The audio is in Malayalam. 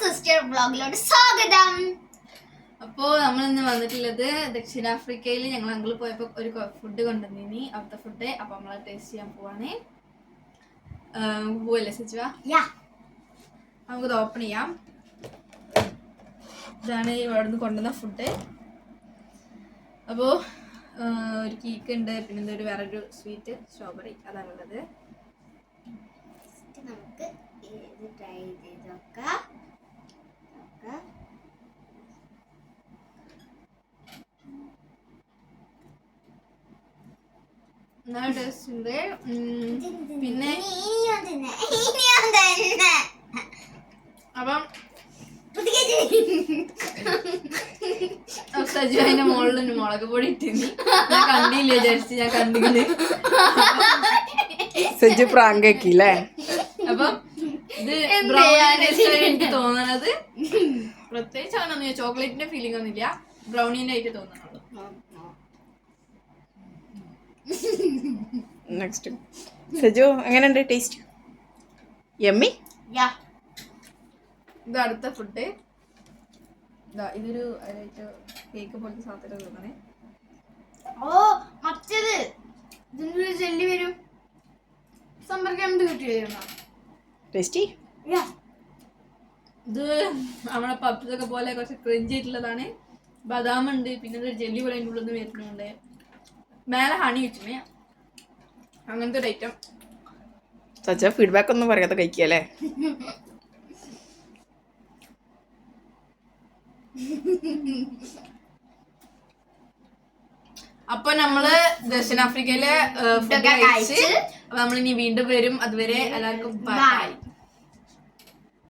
സിസ്റ്റർ സ്വാഗതം. അപ്പോ നമ്മൾ ഇന്ന് വന്നിട്ടുള്ളത് ദക്ഷിണാഫ്രിക്കയിൽ ഞങ്ങൾ അങ്കിൾ പോയപ്പോൾ ഒരു ഫുഡ് കൊണ്ടുവന്നിനി. അവിടുത്തെ ഫുഡ് അപ്പോൾ നമ്മൾ ടേസ്റ്റ് ചെയ്യാൻ പോവാണ്. പോവല്ലേ സച്ചു യാ നമുക്കത് ഓപ്പൺ ചെയ്യാം. ഇതാണ് ഇവിടെ നിന്ന് കൊണ്ടുവന്ന ഫുഡ് അപ്പോൾ ഒരു കേക്ക് ഉണ്ട്. പിന്നെന്താ ഒരു വേറൊരു സ്വീറ്റ് സ്ട്രോബെറി അതാണുള്ളത്. നല്ല ടേസ്റ്റ് ഉണ്ട്. പിന്നെ. അപ്പം സജു അതിന്റെ മുകളിൽ മുളക് പൊടി ഇട്ടിരുന്നു. ഞാൻ കണ്ടില്ല വിചാരിച്ചു ഞാൻ കണ്ടില്ല. സജു പ്രാങ്ക് അല്ലേ അപ്പം ഇത് ബ്രൗണി എനിക്ക് തോന്നണത്? പ്രത്യേകിച്ച് അങ്ങനെ ചോക്ലേറ്റിന്റെ ഫീലിംഗ് ഒന്നുമില്ല ബ്രൗണീന്റെ ആയിട്ട് തോന്നണുള്ളൂ നെക്സ്റ്റ് സജു എങ്ങനെയുണ്ട് ടേസ്റ്റ് യമ്മി യാ ഇത് അടുത്ത ഫുഡ് ഇതാ ഇതൊരു കേക്ക് പോലത്തെ സാധനം തോന്നണേ. ഓ മറ്റേത്. ഇതിന്റെ ജെല്ലി വരും. സമ്പർക്കം കിട്ടിയോ ടേസ്റ്റി? യാ ഇത് നമ്മുടെ പബ്സൊക്കെ പോലെ കുറച്ച് ക്രിഞ്ച് ആയിട്ടുള്ളതാണ്. ബദാം ഉണ്ട് പിന്നെ ഒരു ജെല്ലി പോലെ അതിന്റെ ഉള്ളിൽ നിന്ന് വരുന്നുണ്ട്. മേലെ ഹണി വെച്ചിട്ടുണ്ട് അങ്ങനത്തെ ഒരു ഐറ്റം സജ്ജ ഫീഡ്ബാക്ക് ഒന്നും പറയാതെ കഴിക്കല്ലേ അപ്പൊ നമ്മൾ ദക്ഷിണാഫ്രിക്കയിലെ ഫുഡ് കഴിച്ച് അപ്പൊ നമ്മളിനി വീണ്ടും വരും. അതുവരെ എല്ലാവർക്കും ബൈ